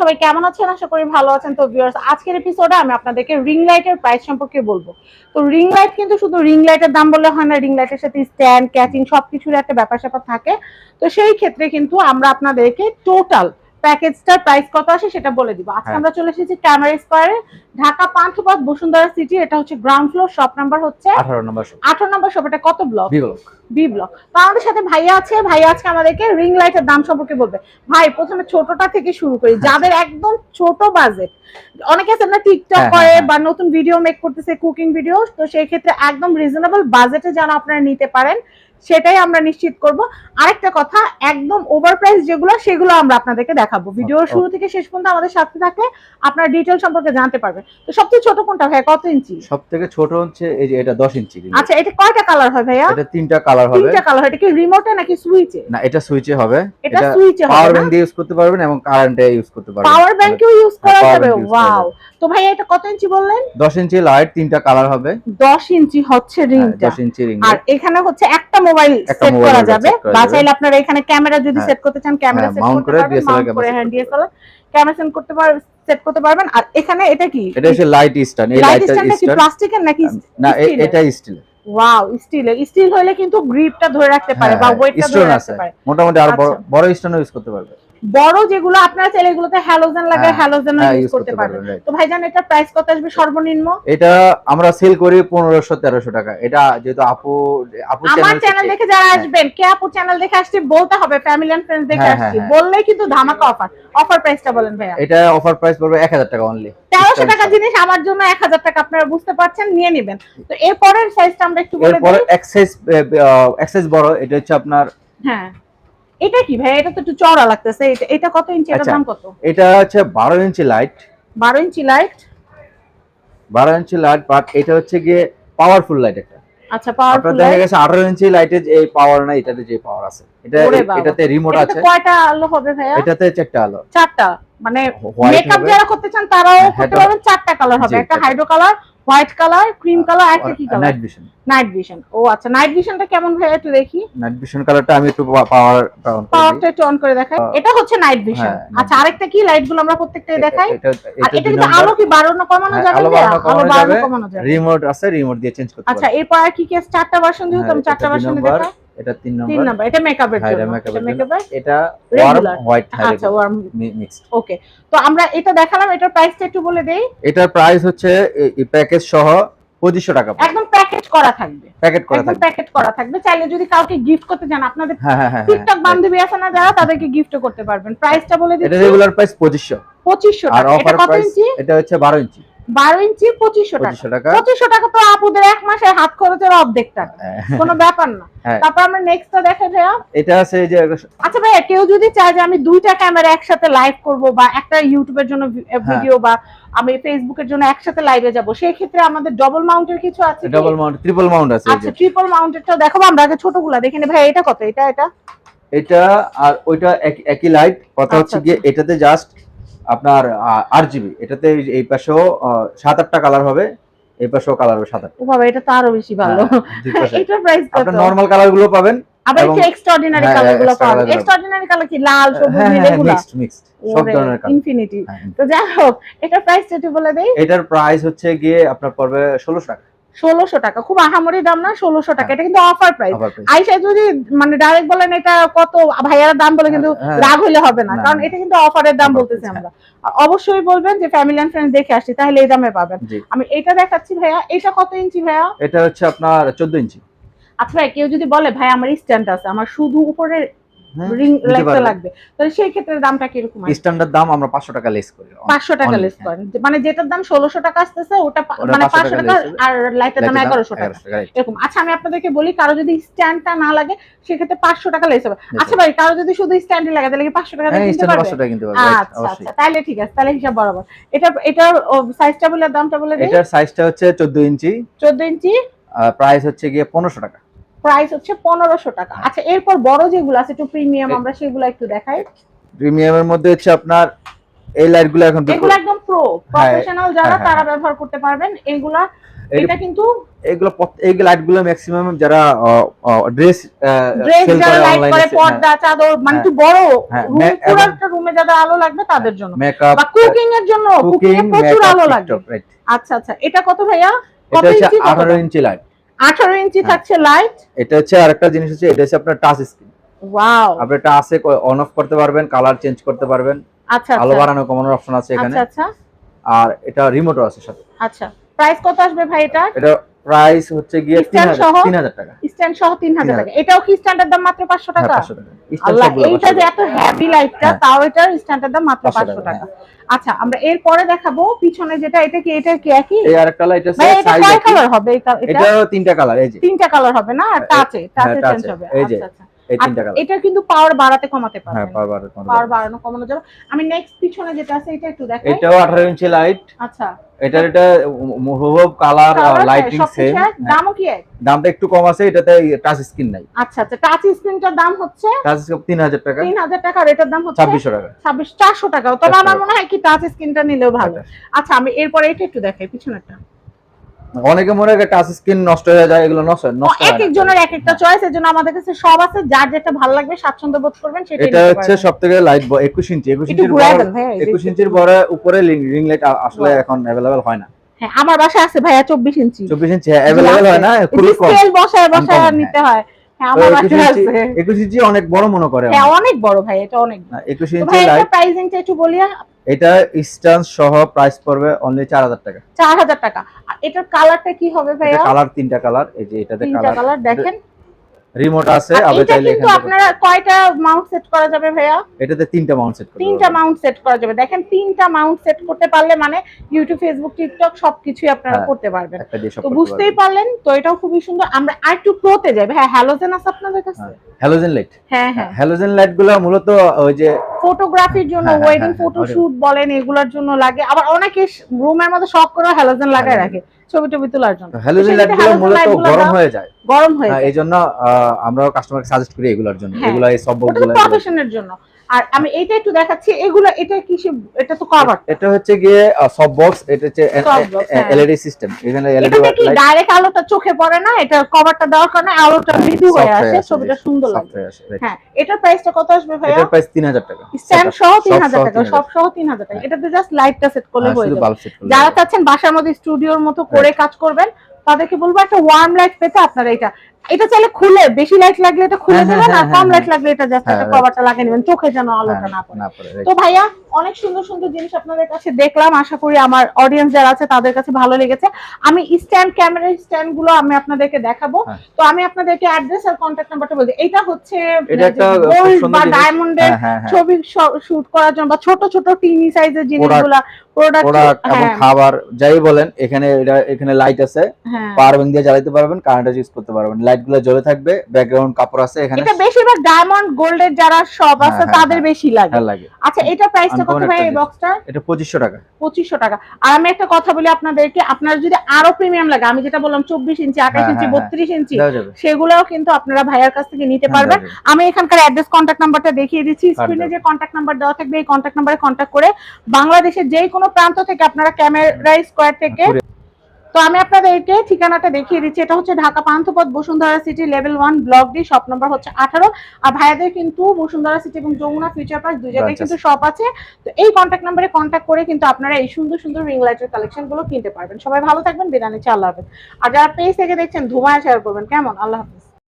সবাই কেমন করি ভালো আছেন। তো আজকের আমি আপনাদেরকে রিং প্রাইস সম্পর্কে বলব। তো রিং লাইট কিন্তু শুধু রিং দাম বললে হয় না রিং সাথে স্ট্যান্ড ক্যাচিং একটা ব্যাপার থাকে। তো সেই ক্ষেত্রে কিন্তু আমরা আপনাদেরকে টোটাল প্যাকেজটার প্রাইস কত আসে সেটা বলে দিব। আজকে হ্যাঁ। আমরা চলে এসেছি ক্যামেরা স্কোয়ারে ঢাকা পান্থপথ বসুন্ধরা সিটি এটা হচ্ছে গ্রাউন্ড ফ্লোর শপ নাম্বার হচ্ছে আঠারো নম্বর আঠারো নম্বর শপ এটা কত ব্লক বিবলক বি ব্লক তো আমাদের সাথে ভাইয়া আছে ভাইয়া আজকে আমাদেরকে রিং লাইটের দাম সম্পর্কে বলবে। ভাই প্রথমে ছোটটা থেকে শুরু করি। যাদের একদম ছোট বাজেট অনেকে আছে না টিকটক হ্যাঁ, করে হ্যাঁ, বা নতুন ভিডিও মেক করতেছে কুকিং ভিডিও তো সেই ক্ষেত্রে একদম রিজনেবল বাজেটে যেন আপনারা নিতে পারেন। সেটাই আমরা নিশ্চিত করব। আরেকটা কথা একদম ওভার প্রাইস যেগুলো সেগুলো আমরা আপনাদেরকে দেখাবো। ভিডিওর শুরু থেকে শেষ পর্যন্ত আমাদের সাথে থাকলে আপনারা ডিটেল সম্পর্কে জানতে পারবেন তো সবচেয়ে ছোট কোনটা ভাই কত ইঞ্চি? সব থেকে ছোট হচ্ছে এই যে এটা দশ ইঞ্চি আচ্ছা এটা কয়টা কালার হয় ভাইয়া? এটা তিনটা কালার হবে। তিনটা কালার এটা কি রিমোটে নাকি সুইচে না এটা সুইচে হবে। এটা সুইচে হবে পাওয়ার ব্যাংক দিয়ে ইউজ করতে পারবেন এবং কারেন্টে ইউজ করতে পারবেন। পাওয়ার ব্যাংকেও ইউজ করা হ্যাঁ, যাবে। ওয়াও তো ভাই এটা কত ইঞ্চি বললেন? 10 ইঞ্চি লাইট তিনটা কালার হবে। 10 ইঞ্চি হচ্ছে রিংটা 10 ইঞ্চি রিং আর এখানে হচ্ছে একটা মোবাইল সেট করা যাবে। বা চাইলে আপনারা এখানে ক্যামেরা যদি হ্যাঁ। সেট করতে চান ক্যামেরা হ্যাঁ, সেট করতে করে পারবেন মাউন্ট করে camera hand DSLR camera set করতে পার সেট করতে পারবেন। আর এখানে এটা কি? এটা হচ্ছে লাইট স্ট্যান্ড এই লাইট লাইটটা কি প্লাস্টিকের নাকি না? এটা স্টিল ওয়াও স্টিলের স্টিল হলে কিন্তু গ্রিপটা ধরে রাখতে পারে বা ওয়েটটা ধরে রাখতে হ্যাঁ, পারে। মোটামুটি আর বড় আচ্ছা। বড় স্টোন ইউজ করতে পারবে। বড় যেগুলো আপনারা চাইলে এগুলোতে হ্যালোজেন লাগে হ্যাঁ, হ্যালোজেন হ্যাঁ ইউজ করতে পারবেন। তো ভাইজান এটা প্রাইস কত আসবে সর্বনিম্ন? এটা আমরা সেল করি পনেরোশো তেরোশো টাকা। এটা যেহেতু আপু আপু চ্যানেল আমার চ্যানেল দেখে যারা আসবেন কে আপু চ্যানেল দেখে আসছে বলতে হবে ফ্যামিলি এন্ড ফ্রেন্ডস দেখে হ্যাঁ, হ্যাঁ, আসছি। হ্যাঁ। বললেই কিন্তু ধামাকা অফার অফার প্রাইসটা বলেন ভাইয়া। এটা অফার প্রাইস পড়বে এক হাজার টাকা অনলি তেরোশো টাকা জিনিস আমার জন্য এক হাজার টাকা আপনারা বুঝতে পারছেন নিয়ে নেবেন। তো এরপরের সাইজটা আমরা একটু বলে এরপরে দিই। এক্সাইজ এক্সাইজ বড় এটা হচ্ছে আপনার হ্যাঁ। এটা কি ভাই? এটা তো একটু চওড়া লাগতেছে। এটা এটা কত ইঞ্চি? এটার আচ্ছা। দাম কত? এটা হচ্ছে বারো ইঞ্চি লাইট বারো ইঞ্চি লাইট বারো ইঞ্চি লাইট বাট এটা হচ্ছে গিয়ে পাওয়ারফুল লাইট একটা। আচ্ছা পাওয়ারফুল দেখা গেছে আঠারো ইঞ্চি লাইটে যে পাওয়ার নাই এটাতে যে পাওয়ার আছে। এটা এটাতে রিমোট আছে। কয়টা আলো হবে ভাইয়া? এটাতে চারটা আলো। চারটা। মানে মেকআপ যারা করতে চান তারাও হ্যাঁ, করতে এটা- পারবেন। চারটা কালার হবে। একটা hydro colour white colour cream colour একটা কি colour? Night vision night vision ও আচ্ছা নাইট ভিশনটা কেমন ভাই একটু দেখি? নাইট ভিশন কালারটা আমি একটু পাওয়ার পাওয়ারটা একটু অন করে দেখাই। এটা হচ্ছে নাইট ভিশন হ্যাঁ, আচ্ছা আরেকটা কি লাইটগুলো আমরা প্রত্যেকটাই দেখাই? এটা আর এটা কিন্তু আলো কি বাড়ানো কমানো হ্যাঁ, যাবে আলো বাড়ানো কমানো যাবে। রিমোট আছে রিমোট দিয়ে চেঞ্জ করতে আচ্ছা এরপর আর কি কি? চারটা ভার্সন যেহেতু হ্যাঁ, আমি চারটা ভার্সন দেখাই। এটা তিন তিন নম্বর। এটা মেকআপের জন্য। এটা মেকআপের এটা ওয়ার্ম হোয়াইট আচ্ছা ওয়ার্ম মিক্সড ওকে তো আমরা এটা দেখালাম এটার প্রাইসটা একটু বলে দেই। এটার প্রাইস হচ্ছে প্যাকেজ সহ পঁচিশশো টাকা একদম প্যাকেজ করা থাকবে। প্যাকেট করা একদম থাকবে। প্যাকেট করা থাকবে। চাইলে যদি কাউকে গিফট করতে চান আপনাদের হ্যাঁ হ্যাঁ হ্যাঁ টিকটক হ্যাঁ। বান্ধবী আছে না যারা তাদেরকে গিফট করতে পারবেন। প্রাইসটা বলে এটা রেগুলার প্রাইস পঁচিশশো। পঁচিশশো আর টাকা। এটা অফার প্রাইস এটা হচ্ছে বারো ইঞ্চি। বারো ইঞ্চি পঁচিশশো টাকা। পঁচিশশো টাকা। তো আপুদের এক মাসের হাত খরচের অর্ধেক টাকা হ্যাঁ। কোনো ব্যাপার না। হ্যাঁ। তারপর আমরা নেক্সটটা দেখে ভাইয়া এটা আছে এই যে আচ্ছা ভাইয়া কেউ যদি চায় যে আমি দুইটা ক্যামেরা একসাথে লাইভ করব বা একটা ইউটিউবের জন্য হ্যাঁ। ভিডিও বা আমি ফেসবুকের জন্য একসাথে লাইভে যাব সেই ক্ষেত্রে আমাদের ডবল মাউন্টের কিছু আছে? ডাবল মাউন্ট ট্রিপল মাউন্ট আছে আচ্ছা ট্রিপল মাউন্টেরটা দেখাবো আমরা আগে ছোটগুলা দেখে নি ভাই এটা কত? এটা এটা? এটা আর ওইটা একই লাইট কথা হচ্ছে আচ্ছা, গিয়ে এটাতে জাস্ট আপনার আট জিবি এটাতে এই- পাশেও সাত আটটা কালার হবে এই পাশেও কালার হবে সাত আটটা ও বাবা এটা তো আরও বেশি ভালো। হ্যাঁ, এটার প্রাইস কত? আপনার নরমাল কালারগুলো পাবেন আবার এক্সট্রাঅর্ডিনারি হ্যাঁ, কালারগুলো extra পাবেন। এক্সট্রাঅর্ডিনারি কালার কি? লাল সবুজ হ্যাঁ নীল হ্যাঁ মিক্সড মিক্সড সব ধরনের কালার ইনফিনিটি তো যাই হোক এটার প্রাইস বলে দেই। এটার প্রাইস হচ্ছে গিয়ে আপনার পড়বে ষোলোশো টাকা। ষোলোশো টাকা। খুব আহামরি দাম না ষোলোশো টাকা। হ্যাঁ। এটা কিন্তু অফার প্রাইস আইসা যদি মানে ডাইরেক্ট বলেন এটা কত ভাইয়ারা দাম বলে কিন্তু হ্যাঁ, রাগ হইলে হবে না। কারণ এটা কিন্তু অফারের দাম বলতেছি আমরা। অবশ্যই বলবেন যে ফ্যামিলি এন্ড ফ্রেন্ডস দেখে আসছি তাহলে এই দামে পাবেন। আমি এটা দেখাচ্ছি ভাইয়া। এটা কত ইঞ্চি ভাইয়া? এটা হচ্ছে আপনার চোদ্দ ইঞ্চি। আচ্ছা ভাই কেউ যদি বলে ভাই আমার স্ট্যান্ড আছে আমার শুধু উপরের হ্যাঁ, রিং নিতে লাইটটা লাগবে। তাহলে সেই ক্ষেত্রে দামটা কীরকম আছে স্ট্যান্ডার্ড দাম আমরা পাঁচশো টাকা লেস করি। পাঁচশো টাকা লেস হ্যাঁ। করেন। মানে যেটার দাম ষোলোশো টাকা আসতেছে ওটা মানে 500 টাকা। আর লাইটের দাম লাইটের দাম এগারোশো টাকা। 1100 টাকা, এরকম। আচ্ছা আমি আপনাদেরকে বলি কারও যদি স্ট্যান্ডটা না লাগে সেক্ষেত্রে পাঁচশো টাকা লেস হবে। আচ্ছা ভাই কারও যদি শুধু স্ট্যান্ডই লাগে তাহলে কি পাঁচশো টাকা দিয়ে হ্যাঁ কিনতে পারবে? টাকা কিনতে right, আচ্ছা। আচ্ছা তাহলে ঠিক আছে তাহলে হিসাব বরাবর। এটা এটার সাইজটা বলে দামটা বলে দিই। এটার সাইজটা হচ্ছে চোদ্দ ইঞ্চি। চোদ্দ ইঞ্চি? প্রাইস হচ্ছে গিয়ে পনেরোশো টাকা। প্রাইস হচ্ছে পনেরোশো টাকা। আচ্ছা এরপর বড় যেগুলো আছে একটু প্রিমিয়াম আমরা সেগুলো একটু দেখাই। প্রিমিয়ামের মধ্যে হচ্ছে আপনার এই লাইটগুলো এখন এগুলো একদম প্রো হ্যাঁ, প্রফেশনাল যারা হ্যাঁ, হ্যাঁ। তারা ব্যবহার করতে পারবেন। এগুলা এটা কিন্তু এগুলো এই লাইটগুলো ম্যাক্সিমাম যারা ড্রেস ড্রেস যারা লাইট করে পর্দা চাদর মানে একটু বড় হ্যাঁ, পুরো একটা রুমে যাদের আলো লাগবে তাদের জন্য। মেকআপ বা কুকিং এর জন্য কুকিং এ প্রচুর আলো লাগবে। আচ্ছা আচ্ছা এটা কত ভাইয়া? কত ইঞ্চি 18 ইঞ্চি লাইট 18 ইঞ্চি হ্যাঁ। থাকছে লাইট এটা হচ্ছে আরেকটা জিনিস হচ্ছে এটা হচ্ছে আপনার টাচ স্ক্রিন ওয়াও আপনি এটা আছে অন অফ করতে পারবেন কালার চেঞ্জ করতে পারবেন। আচ্ছা আলো আচ্ছা বাড়ানো কমানোর অপশন আছে এখানে। আচ্ছা। আচ্ছা আর এটা রিমোটও আছে সাথে। আচ্ছা। প্রাইস কত আসবে ভাই এটা এটা প্রাইস হচ্ছে গিয়ে 3000 3000 টাকা। স্ট্যান্ড সহ 3000 3000 টাকা। এটাও কি স্ট্যান্ডার্ড দাম মাত্র 500 হ্যাঁ টাকা? 500 টাকা। আল্লাহ এইটা যে এত হ্যাপি লাইটটা হ্যাঁ। তাও এটা স্ট্যান্ডার্ড দাম মাত্র 500 500 টাকা, টাকা। আচ্ছা আমরা এরপরে দেখাবো পিছনে যেটা এটা কি এটা কি একই? এই আরেকটা লাইট আছে ভাই এটা কয় কালার হবে? এটা এটা তিনটা কালার এই যে। তিনটা কালার হবে না? আর টাচে টাচে হ্যাঁ, চেঞ্জ হবে। আচ্ছা আচ্ছা। এটা কিন্তু পাওয়ার বাড়াতে কমাতে হ্যাঁ পারবেন পাওয়ার পাওয়ার বাড়ানো কমানো যাবে। আমি নেক্সট পিছনে যেটা আছে এটা একটু দেখাই। এটাও 18 ইঞ্চি লাইট আচ্ছা। এটার এটা কালার লাইটিং হ্যাঁ, সেম দামও কি এক? দামটা একটু কম আছে এটাতে টাচ স্ক্রিন নাই। আচ্ছা আচ্ছা। টাচ স্ক্রিনটার দাম হচ্ছে? টাচ স্ক্রিন 3000 টাকা। তিন হাজার টাকা আর এটার দাম হচ্ছে 2600 টাকা। ছাব্বিশ চারশো টাকা। তবে 400 আমার মনে হয় কি টাচ স্ক্রিনটা নিলেও ভালো। আচ্ছা। আচ্ছা আমি এরপরে এটা একটু দেখাই পিছনেরটা। অনেকে মনে হয় টাচ স্ক্রিন নষ্ট হয়ে যায় এগুলো নষ্ট নষ্ট এক হয় না। একজনের এক একটা চয়েস এর জন্য আমাদের কাছে সব আছে যার যেটা ভালো লাগবে স্বাচ্ছন্দ্য বোধ করবেন সেটা এটা হচ্ছে সবথেকে লাইট 21 ইঞ্চি 21 একটু ইঞ্চির ঘুরাই বড় দেন ভাইয়া, এই যে 21 ইঞ্চির বড় উপরে রিং লাইট আসলে Wow. এখন अवेलेबल হয় না হ্যাঁ আমার বাসায় আছে ভাইয়া চব্বিশ ইঞ্চি 24 ইঞ্চি अवेलेबल হয় না খুবই কম স্কেল বসায় বসায় Uncommon, নিতে হ্যাঁ। হয় হ্যাঁ তো আমার 21 বাসায় ইঞ্চি আছে 21 ইঞ্চি অনেক বড় মনে করে হ্যাঁ আমার। অনেক বড় ভাই এটা অনেক বড় হ্যাঁ, 21 তো ইঞ্চি ভাই এটা লাইট প্রাইসিংটা একটু বলি এটা স্ট্যান্ড সহ প্রাইস পড়বে অনলি 4000 টাকা চার হাজার টাকা আর এটার কালারটা কি হবে এটা ভাইয়া? কালার তিনটা কালার এই যে এটাতে তিনটা কালার। কালার দেখেন। রিমোট আছে আপনি চাইলে কিন্তু এখানে আপনারা কয়টা মাউন্ট সেট করা যাবে ভাইয়া? এটাতে তিনটা মাউন্ট সেট করতে তিনটা মাউন্ট সেট করা যাবে। দেখেন তিনটা মাউন্ট সেট করতে পারলে মানে ইউটিউব ফেসবুক টিকটক সবকিছুই আপনারা হ্যাঁ। করতে পারবেন। একটা তো বুঝতেই পারলেন? তো এটাও খুবই সুন্দর। আমরা আরেকটু প্রোতে যাই। হ্যাঁ হ্যালোজেন আছে আপনাদের কাছে? হ্যাঁ। হ্যালোজেন লাইট হ্যাঁ হ্যাঁ। হ্যালোজেন লাইটগুলো মূলত ওই যে ফটোগ্রাফির জন্য হ্যাঁ, হ্যাঁ, ওয়েডিং হ্যাঁ, ফটোশুট বলেন এগুলোর জন্য লাগে। আবার অনেকে রুমের মধ্যে শখ করে হ্যালোজেন লাগায় হ্যাঁ। রাখে ছবি টবি তোলার জন্য। হ্যালোজেন সেক্ষেত্রে লাইটগুলো মূলত গরম হয়ে যায়। গরম হয়ে হ্যাঁ, যায়। এই জন্য আহ, আমরাও কাস্টমারকে সাজেস্ট করি এগুলোর জন্য। হ্যাঁ। এগুলো এই সব প্রফেশনের জন্য। আর আমি এটা একটু দেখাচ্ছি এগুলো এটা কিসে এটা তো কভার এটা হচ্ছে গিয়ে সব বক্স এটা হচ্ছে Soft box, হ্যাঁ। এলইডি সিস্টেম এখানে এলইডি এটাতে কি ডাইরেক্ট আলোটা চোখে পড়ে না? এটা কভারটা দেওয়ার কারণে আলোটা মৃদু হয়ে আসে ছবিটা সুন্দর লাগে হ্যাঁ এটার প্রাইসটা কত আসবে ভাইয়া? এটার প্রাইস 3000 টাকা। স্ট্যান্ড সহ তিন হাজার সহ টাকা সব সহ তিন হাজার টাকা। হ্যাঁ। এটাতে জাস্ট লাইটটা সেট করলে হ্যাঁ, হয়ে যাবে। যারা চাচ্ছেন বাসার মধ্যে স্টুডিওর মতো করে কাজ করবেন তাদেরকে বলব একটা ওয়ার্ম লাইট পেতে আপনারা এটা। এটা চাইলে খুলে বেশি লাইট লাগলে এটা খুলে হ্যাঁ, দেবেন আর হ্যাঁ, কম হ্যাঁ, লাইট লাগলে এটা জাস্ট একটা কভারটা লাগিয়ে নেবেন চোখে যেন আলোটা না পড়ে। না. তো ভাইয়া অনেক সুন্দর সুন্দর জিনিস আপনাদের কাছে দেখলাম আশা করি আমার অডিয়েন্স যারা আছে তাদের কাছে ভালো লেগেছে। আমি স্ট্যান্ড ক্যামেরা স্ট্যান্ডগুলো আমি আপনাদেরকে দেখাবো। তো আমি আপনাদেরকে অ্যাড্রেস আর কন্ট্যাক্ট নাম্বারটা বলছি এটা হচ্ছে গোল্ড বা জিনিস। ডায়মন্ডের। ছবি শুট করার জন্য বা ছোট ছোট টিনি সাইজের জিনিসগুলা প্রোডাক্ট এবং খাবার যাই বলেন এখানে এটা এখানে লাইট আছে। পাওয়ার ব্যাংক দিয়ে জ্বালাতে পারবেন কারেন্ট ইউজ করতে পারবেন। লাইটগুলো জ্বলে থাকবে ব্যাকগ্রাউন্ড কাপড় আছে এখানে। এটা বেশিরভাগ ডায়মন্ড গোল্ডের যারা হ্যাঁ, আছে হ্যাঁ, তাদের হ্যাঁ। বেশি লাগে। লাগে। আচ্ছা এটা প্রাইসটা কত ভাই এই বক্সটা এটা 2500 টাকা। পঁচিশশো টাকা। আর আমি একটা কথা বলি আপনাদেরকে আপনার যদি আরও প্রিমিয়াম লাগে আমি যেটা বললাম চব্বিশ ইঞ্চি আঠাশ হ্যাঁ, ইঞ্চি হ্যাঁ, বত্রিশ ইঞ্চি সেগুলোও কিন্তু আপনারা ভাইয়ার কাছ থেকে নিতে পারবেন। আমি এখানকার অ্যাড্রেস কন্ট্যাক্ট নাম্বারটা দেখিয়ে দিচ্ছি। স্ক্রিনে যে কন্ট্যাক্ট নাম্বার দেওয়া থাকবে এই কন্ট্যাক্ট নাম্বারে কন্ট্যাক্ট করে বাংলাদেশের যে কোনো প্রান্ত থেকে আপনারা ক্যামেরা স্কোয়ার থেকে তো আমি আপনাদেরকে ঠিকানাটা দেখিয়ে দিচ্ছি। এটা হচ্ছে Dhaka Panthapath Bashundhara city level one block D shop number হচ্ছে আঠারো। আর ভাইয়াদের কিন্তু বসুন্ধরা সিটি এবং যমুনা ফিউচার পার্ক দুই জায়গায় Branch কিন্তু শপ আছে। তো এই কন্ট্যাক্ট নাম্বারে কন্ট্যাক্ট করে কিন্তু আপনারা এই সুন্দর সুন্দর রিং লাইটের কালেকশনগুলো কিনতে পারবেন। সবাই ভালো থাকবেন বিরানি আল্লাহ হাফেজ। আর যারা পেজ থেকে দেখছেন ধুমায় শেয়ার করবেন। কেমন? আল্লাহ হাফেজ।